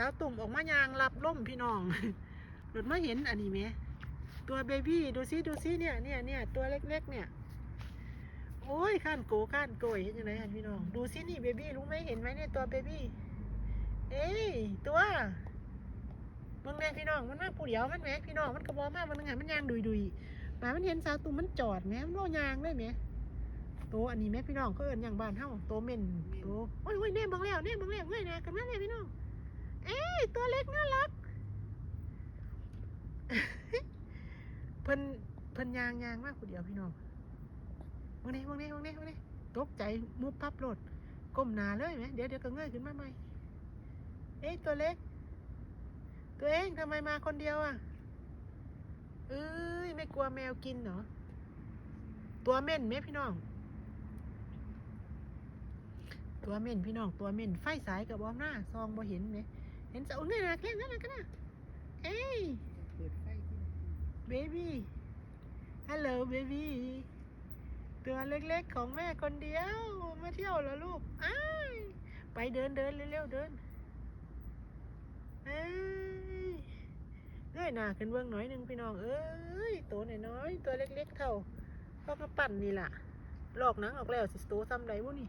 สาวตุ่มออกมายางรับล่มพี่น้องหลุดมาเห็นอันนี้ไหมตัวเบบี้ดูซิดูซิเนี่ยเนี่ยเนี่ยตัวเล็กๆเนี่ยโอ้ยข้านโกข้านโกยเห็นยังไงพี่น้องดูซินี่เบบี้รู้ไหมเห็นไหมเนี่ยตัวเบบี้เอ้ยตัวมึงแม่พี่น้องมันมาผู้เดียวมันแหมพี่น้องมันกระบอกมากมันนึงไงมันยางดุยดุยๆมามันเห็นสาวตุ่มมันจอดแหมมันโลยางเลยแหมโตวอันนี้แม่พี่น้องก็เอินอย่างบ้านเฮาโตวเม่นโตวโอ้ยโอ้ยเนี่ยบังแล้วเนี่ยบังแล้วเงยนะกันมาเนี่ยพี่น้อง เอ้ตัวเล็กน่ารัก เพิ่นเพิ่นยางยางมากผู้เดียวพี่น้องมึงนี่มึงนี่มึงนี่มึงนี่ตกใจมุบพับโลดก้มหน้าเลยไหมเดี๋ยวเดี๋ยวก็เงยขึ้นมาใหม่เอ้ตัวเล็ก ตัวเองทำไมมาคนเดียวอะเอ้ยไม่กลัวแมวกินเหรอ ตัวเม่นไหมพี่น้อง ตัวเม่นพี่น้องตัวเม่นไฟสายกับบอมหน้าซองบ่เห็นไหมเห็นเสาเนี่ยนะแค่นั้นนะกันนะเอ้ยเบบี้ฮัลโหลเบบี้ตัวเล็กๆของแม่คนเดียวมาเที่ยวเหรอลูกอ้ายไปเดินเดินเร็วๆเดินเอ้ยเงยหน้าขึ้นเบื้องหน่อยหนึ่งพี่น้องเอ้ยตัวน้อยๆตัวเล็ก ๆ เท่าพ่อกระปั่นนี่ล่ะลอกหนังออกแล้วสิโตซ้ำใดบุนี่